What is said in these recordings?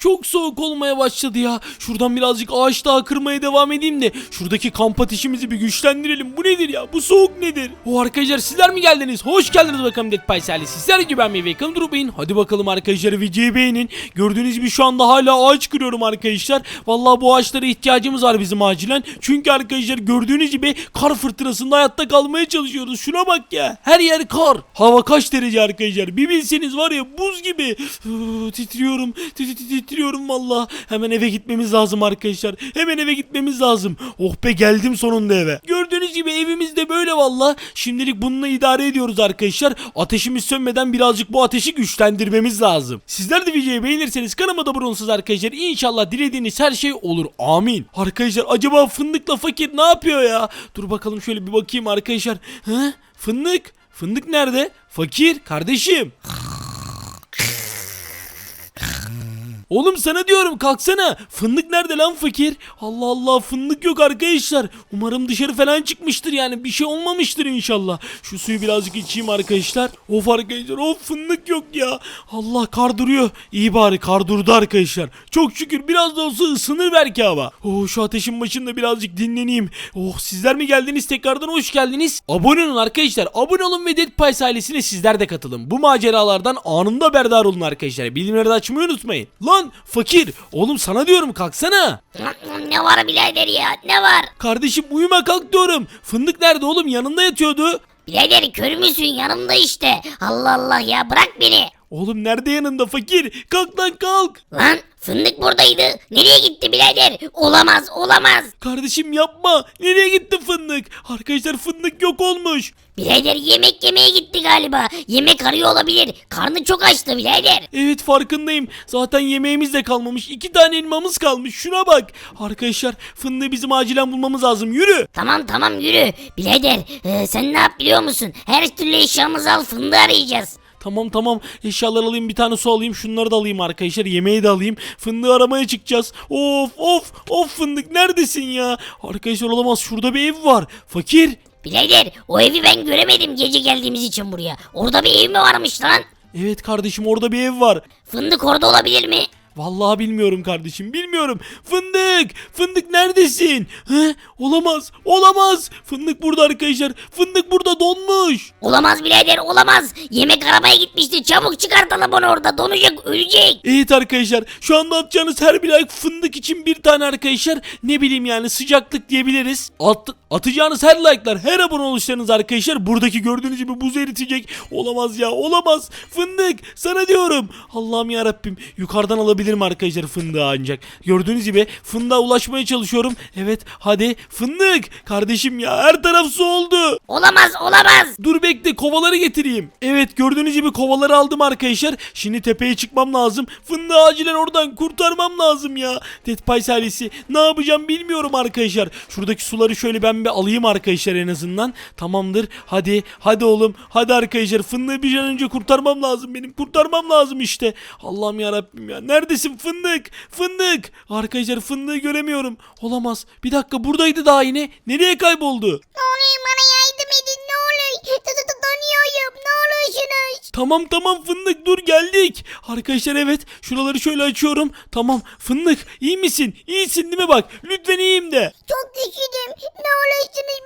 çok soğuk olmaya başladı ya. Şuradan birazcık ağaç daha kırmaya devam edeyim de şuradaki kamp ateşimizi bir güçlendirelim. Bu nedir ya? Bu soğuk nedir? O arkadaşlar sizler mi geldiniz? Hoş geldiniz bakalım Dead serisi. Sizler gibi ben ve yakın durmayın. Hadi bakalım arkadaşlar videoyu beğenin. Gördüğünüz gibi şu anda hala ağaç kırıyorum arkadaşlar. Vallahi bu ağaçlara ihtiyacımız var bizim acilen. Çünkü arkadaşlar gördüğünüz gibi kar fırtınasında hayatta kalmaya çalışıyoruz. Şuna bak ya. Her yer kar. Hava kaç derece arkadaşlar? Bir bilseniz var ya buz gibi. Titriyorum. Tit- tit- Titriyorum valla. Hemen eve gitmemiz lazım arkadaşlar. Hemen eve gitmemiz lazım. Oh be geldim sonunda eve. Gördüğünüz gibi evimiz de böyle valla. Şimdilik bununla idare ediyoruz arkadaşlar. Ateşimiz sönmeden birazcık bu ateşi güçlendirmemiz lazım. Sizler de videoyu beğenirseniz kanalıma da abone olursunuz arkadaşlar. İnşallah dilediğiniz her şey olur. Amin. Arkadaşlar acaba fındıkla fakir ne yapıyor ya? Dur bakalım şöyle bir bakayım arkadaşlar. Hı? Fındık? Fındık nerede? Fakir kardeşim. Oğlum sana diyorum kalksana. Fındık nerede lan fakir? Allah Allah fındık yok arkadaşlar. Umarım dışarı falan çıkmıştır yani. Bir şey olmamıştır inşallah. Şu suyu birazcık içeyim arkadaşlar. Of arkadaşlar of fındık yok ya. Allah kar duruyor. İyi bari kar durdu arkadaşlar. Çok şükür biraz da olsa ısınır belki hava. Oh şu ateşin başında birazcık dinleneyim. Oh sizler mi geldiniz tekrardan hoş geldiniz. Abone olun arkadaşlar. Abone olun ve Dead Pies ailesine sizler de katılın. Bu maceralardan anında haberdar olun arkadaşlar. Bildirimleri de açmayı unutmayın. Lan fakir oğlum sana diyorum kalksana. Ne var birader ya ne var? Kardeşim uyuma kalk diyorum. Fındık nerede oğlum yanında yatıyordu. Birader kör müsün yanımda işte. Allah Allah ya bırak beni. Oğlum nerede yanında fakir? Kalk lan kalk. Lan fındık buradaydı. Nereye gitti birader? Olamaz olamaz. Kardeşim yapma. Nereye gitti fındık? Arkadaşlar fındık yok olmuş. Birader yemek yemeye gitti galiba. Yemek arıyor olabilir. Karnı çok açtı birader. Evet farkındayım. Zaten yemeğimiz de kalmamış. İki tane elmamız kalmış. Şuna bak. Arkadaşlar fındığı bizim acilen bulmamız lazım. Yürü. Tamam tamam yürü. Birader e, sen ne yap biliyor musun? Her türlü eşyamızı al fındığı arayacağız. Tamam tamam. Eşyalar alayım bir tane su alayım şunları da alayım arkadaşlar. Yemeği de alayım. Fındığı aramaya çıkacağız. Of of of fındık. Neredesin ya? Arkadaşlar olamaz. Şurada bir ev var. Fakir. Birader o evi ben göremedim gece geldiğimiz için buraya. Orada bir ev mi varmış lan? evet kardeşim orada bir ev var. Fındık orada olabilir mi? Vallahi bilmiyorum kardeşim bilmiyorum. Fındık! Fındık neredesin? He? Olamaz. Olamaz. Fındık burada arkadaşlar. Fındık burada donmuş. Olamaz birader olamaz. Yemek aramaya gitmişti. Çabuk çıkartalım onu orada. Donacak ölecek. Evet arkadaşlar şu anda atacağınız her bir like fındık için bir tane arkadaşlar ne bileyim yani sıcaklık diyebiliriz. At, atacağınız her like'lar her abone oluşlarınız arkadaşlar buradaki gördüğünüz gibi buz eritecek. Olamaz ya olamaz. Fındık sana diyorum. Allah'ım ya Rabbim yukarıdan alabilirim arkadaşlar fındığı ancak. Gördüğünüz gibi fındığa ulaşmaya çalışıyorum. Evet hadi fındık kardeşim ya her taraf su oldu. Olamaz olamaz. Dur bekle kovaları getireyim. Evet gördüğünüz gibi kovaları aldım arkadaşlar. Şimdi tepeye çıkmam lazım. Fındığı acilen oradan kurtarmam lazım ya. Pies ailesi ne yapacağım bilmiyorum arkadaşlar. Şuradaki suları şöyle ben bir alayım arkadaşlar en azından. Tamamdır. Hadi hadi oğlum. Hadi arkadaşlar fındığı bir an önce kurtarmam lazım benim. Kurtarmam lazım işte. Allah'ım ya Rabbim Neredesin fındık? Fındık. Arkadaşlar fındığı göremiyorum. Olamaz. Bir dakika buradaydı daha yine. Nereye kayboldu? Ne oluyor bana yardım edin ne olur. Donuyorum ne olursunuz. Tamam tamam fındık dur geldik. Arkadaşlar evet şuraları şöyle açıyorum. Tamam fındık iyi misin? İyisin değil mi bak? Lütfen iyiyim de. Çok üşüdüm. Ne olursunuz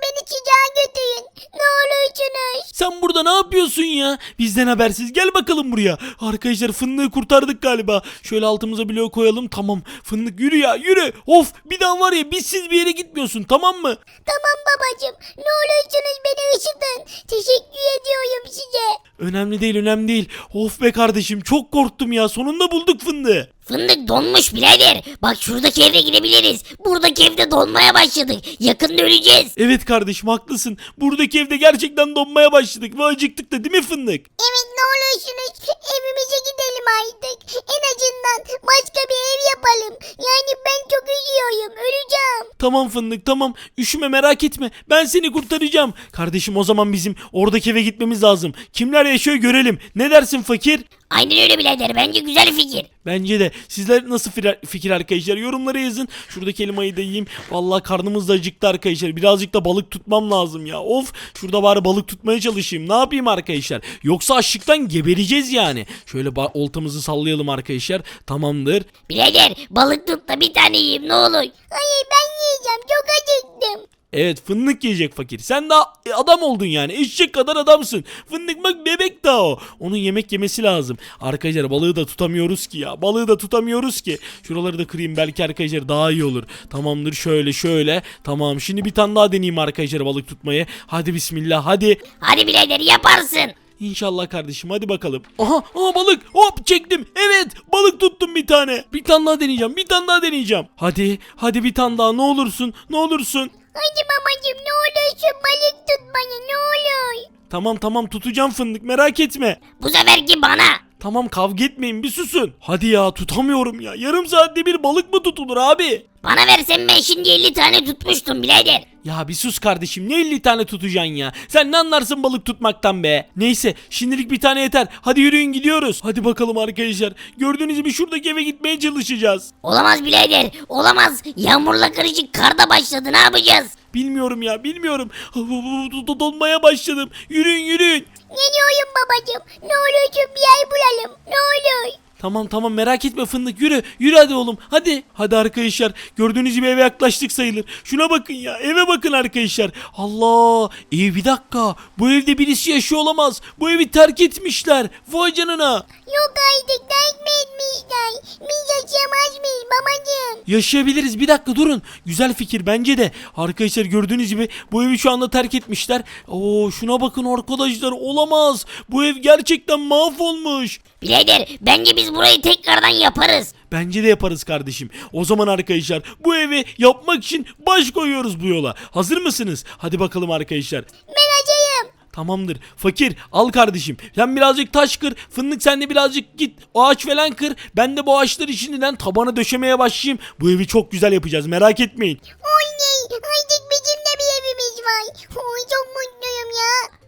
Sen burada ne yapıyorsun ya? Bizden habersiz gel bakalım buraya. Arkadaşlar fındığı kurtardık galiba. Şöyle altımıza bloğu koyalım tamam. Fındık yürü ya yürü. Of bir daha var ya bizsiz bir yere gitmiyorsun tamam mı? Tamam babacım. Ne olursunuz beni ışıtın. Teşekkür ediyorum size. Önemli değil önemli değil. Of be kardeşim çok korktum ya sonunda bulduk fındığı. Fındık donmuş birader. Bak şuradaki eve gidebiliriz. Buradaki evde donmaya başladık. Yakında öleceğiz. Evet kardeşim haklısın. Buradaki evde gerçekten donmaya başladık ve acıktık da değil mi fındık? Evet ne olursunuz evimize gidelim artık. En azından başka bir ev yapalım. Yani ben çok üzüyorum öleceğim. Tamam fındık tamam. Üşüme merak etme. Ben seni kurtaracağım. Kardeşim o zaman bizim oradaki eve gitmemiz lazım. Kimler yaşıyor görelim. Ne dersin fakir? Aynen öyle birader bence güzel fikir. Bence de. Sizler nasıl fikir arkadaşlar? Yorumlara yazın. Şuradaki elmayı da yiyeyim. Vallahi karnımız da acıktı arkadaşlar. Birazcık da balık tutmam lazım ya. Of. Şurada bari balık tutmaya çalışayım. Ne yapayım arkadaşlar? Yoksa açlıktan gebereceğiz yani. Şöyle oltamızı sallayalım arkadaşlar. Tamamdır. Birader balık tut da bir tane yiyeyim ne olur. Hayır ben yiyeceğim çok acıktım. Evet fındık yiyecek fakir. Sen daha adam oldun yani. Eşek kadar adamsın. Fındık bak bebek daha o. Onun yemek yemesi lazım. Arkadaşlar balığı da tutamıyoruz ki ya. Balığı da tutamıyoruz ki. Şuraları da kırayım belki arkadaşlar daha iyi olur. Tamamdır şöyle şöyle. Tamam şimdi bir tane daha deneyeyim arkadaşlar balık tutmayı. Hadi bismillah hadi. Hadi birader yaparsın. İnşallah kardeşim hadi bakalım. Aha, aha balık hop çektim. Evet balık tuttum bir tane. Bir tane daha deneyeceğim bir tane daha deneyeceğim. Hadi hadi bir tane daha ne olursun ne olursun. Hadi babacım ne olursun balık tut bana ne olur. Tamam tamam tutacağım fındık merak etme. Bu seferki bana. Tamam kavga etmeyin bir susun. Hadi ya tutamıyorum ya. Yarım saatte bir balık mı tutulur abi? Bana versen ben şimdi 50 tane tutmuştum birader. Ya bir sus kardeşim ne 50 tane tutacaksın ya. Sen ne anlarsın balık tutmaktan be. Neyse şimdilik bir tane yeter. Hadi yürüyün gidiyoruz. Hadi bakalım arkadaşlar. Gördüğünüz gibi şuradaki eve gitmeye çalışacağız. Olamaz birader olamaz. Yağmurla karışık kar da başladı ne yapacağız? Bilmiyorum ya bilmiyorum. Donmaya başladım. Yürüyün yürüyün. Ne diyorsun babacım? Ne olursun bir yer bulalım. Ne olur. Tamam tamam merak etme fındık yürü. Yürü hadi oğlum hadi. Hadi arkadaşlar gördüğünüz gibi eve yaklaştık sayılır. Şuna bakın ya eve bakın arkadaşlar. Allah ev bir dakika. Bu evde birisi yaşıyor olamaz. Bu evi terk etmişler. Vay canına. Yok artık terk mi etmişler? Biz yaşayamaz mıyız babacım? Yaşayabiliriz bir dakika durun. Güzel fikir bence de. Arkadaşlar gördüğünüz gibi bu evi şu anda terk etmişler. Oo şuna bakın arkadaşlar olamaz. Bu ev gerçekten mahvolmuş. Birader bence biz burayı tekrardan yaparız. Bence de yaparız kardeşim. O zaman arkadaşlar bu evi yapmak için baş koyuyoruz bu yola. Hazır mısınız? Hadi bakalım arkadaşlar. Ben acayım. Tamamdır. Fakir al kardeşim. Sen birazcık taş kır. Fındık sen de birazcık git ağaç falan kır. Ben de bu ağaçları şimdiden tabana döşemeye başlayayım. Bu evi çok güzel yapacağız merak etmeyin. Oley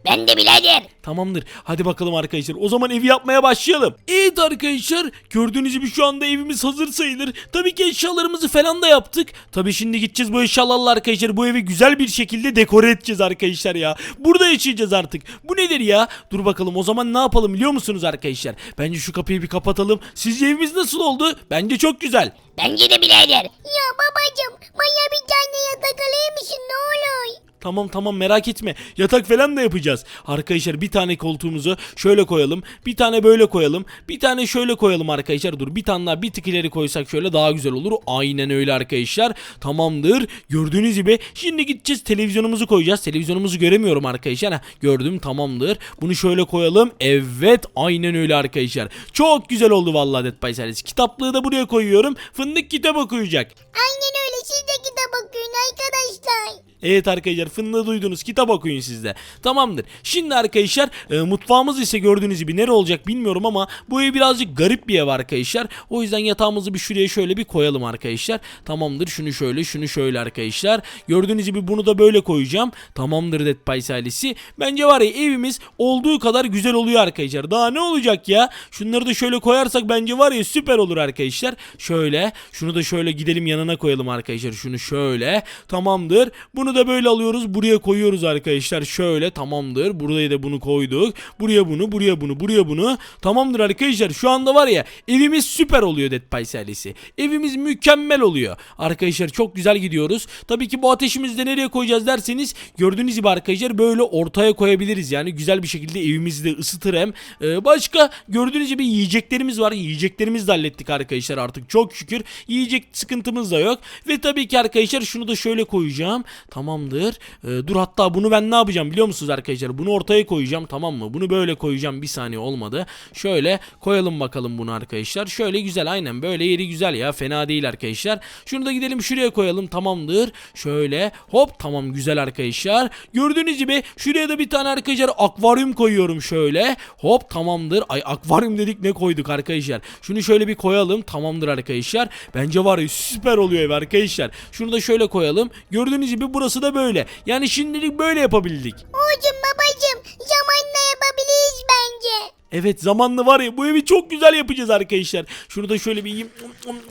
Ben de birader. Tamamdır. Hadi bakalım arkadaşlar. O zaman evi yapmaya başlayalım. Evet arkadaşlar. Gördüğünüz gibi şu anda evimiz hazır sayılır. Tabii ki eşyalarımızı falan da yaptık. Tabii şimdi gideceğiz bu eşyalarla arkadaşlar. Bu evi güzel bir şekilde dekore edeceğiz arkadaşlar ya. Burada yaşayacağız artık. Bu nedir ya? Dur bakalım o zaman ne yapalım biliyor musunuz arkadaşlar? Bence şu kapıyı bir kapatalım. Sizce evimiz nasıl oldu? Bence çok güzel. Bence de birader. Ya babacım bana bir tane yatak alır mısın ne olur? Tamam tamam merak etme. Yatak falan da yapacağız. Arkadaşlar bir tane koltuğumuzu şöyle koyalım. Bir tane böyle koyalım. Bir tane şöyle koyalım arkadaşlar. Dur bir tane daha bir tık ileri koysak şöyle daha güzel olur. Aynen öyle arkadaşlar. Tamamdır. Gördüğünüz gibi şimdi gideceğiz televizyonumuzu koyacağız. Televizyonumuzu göremiyorum arkadaşlar. Heh, gördüm tamamdır. Bunu şöyle koyalım. Evet aynen öyle arkadaşlar. Çok güzel oldu vallahi Dead by Silence. Kitaplığı da buraya koyuyorum. Fındık kitap okuyacak. Aynen öyle siz de kitap okuyun arkadaşlar. Evet arkadaşlar fındığı duydunuz kitap okuyun sizde. Tamamdır. Şimdi arkadaşlar e, mutfağımız ise gördüğünüz gibi nere olacak bilmiyorum ama bu ev birazcık garip bir ev arkadaşlar. O yüzden yatağımızı bir şuraya şöyle bir koyalım arkadaşlar. Tamamdır şunu şöyle şunu şöyle arkadaşlar. Gördüğünüz gibi bunu da böyle koyacağım. Tamamdır Dead Pies ailesi. Bence var ya evimiz olduğu kadar güzel oluyor arkadaşlar. Daha ne olacak ya? Şunları da şöyle koyarsak bence var ya süper olur arkadaşlar. Şöyle şunu da şöyle gidelim yanına koyalım arkadaşlar. Şunu şöyle. Tamamdır. Bunu da böyle alıyoruz. Buraya koyuyoruz arkadaşlar. Şöyle tamamdır. Buraya da bunu koyduk. Buraya bunu, buraya bunu, buraya bunu. Tamamdır arkadaşlar. Şu anda var ya evimiz süper oluyor Dead Pies. Evimiz mükemmel oluyor. Arkadaşlar çok güzel gidiyoruz. Tabii ki bu ateşimizi de nereye koyacağız derseniz gördüğünüz gibi arkadaşlar böyle ortaya koyabiliriz. Yani güzel bir şekilde evimizi de ısıtır hem. Ee, başka gördüğünüz gibi yiyeceklerimiz var. Yiyeceklerimizi de hallettik arkadaşlar artık çok şükür. Yiyecek sıkıntımız da yok. Ve tabii ki arkadaşlar şunu da şöyle koyacağım. Tamamdır. Ee, dur hatta bunu ben ne yapacağım biliyor musunuz arkadaşlar? Bunu ortaya koyacağım tamam mı? Bunu böyle koyacağım. Bir saniye olmadı. Şöyle koyalım bakalım bunu arkadaşlar. Şöyle güzel aynen böyle yeri güzel ya. Fena değil arkadaşlar. Şunu da gidelim şuraya koyalım. Tamamdır. Şöyle hop tamam güzel arkadaşlar. Gördüğünüz gibi şuraya da bir tane arkadaşlar akvaryum koyuyorum şöyle. Hop tamamdır. Ay akvaryum dedik ne koyduk arkadaşlar. Şunu şöyle bir koyalım. Tamamdır arkadaşlar. Bence var ya süper oluyor ev arkadaşlar. Şunu da şöyle koyalım. Gördüğünüz gibi burası da böyle. Yani şimdilik böyle yapabildik. Oğlum babacım zamanla yapabiliriz bence. Evet zamanla var ya bu evi çok güzel yapacağız arkadaşlar. Şunu da şöyle bir yiyeyim.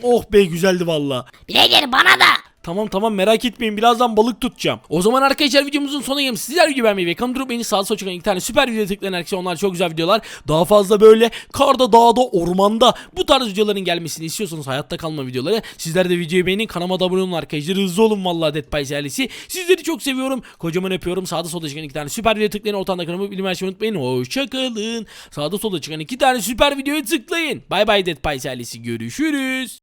Oh be güzeldi valla. Birader bana da. Tamam tamam merak etmeyin birazdan balık tutacağım. O zaman arkadaşlar videomuzun sonuna geldik. Sizler video beğenmeyi ve kanal durup beni sağ sola çıkan iki tane süper video tıklayın arkadaşlar. Onlar çok güzel videolar. Daha fazla böyle karda, dağda, ormanda bu tarz videoların gelmesini istiyorsanız hayatta kalma videoları. Sizler de videoyu beğenin. Kanalıma da abone olun arkadaşlar. Hızlı olun vallahi Dead Pies ailesi. Sizleri çok seviyorum. Kocaman öpüyorum. Sağda solda çıkan iki tane süper video tıklayın. Ortadan kanalımı bilmeyi unutmayın. Hoşçakalın. Sağda solda çıkan iki tane süper videoya tıklayın. Bay bay Dead Pies ailesi. Görüşürüz.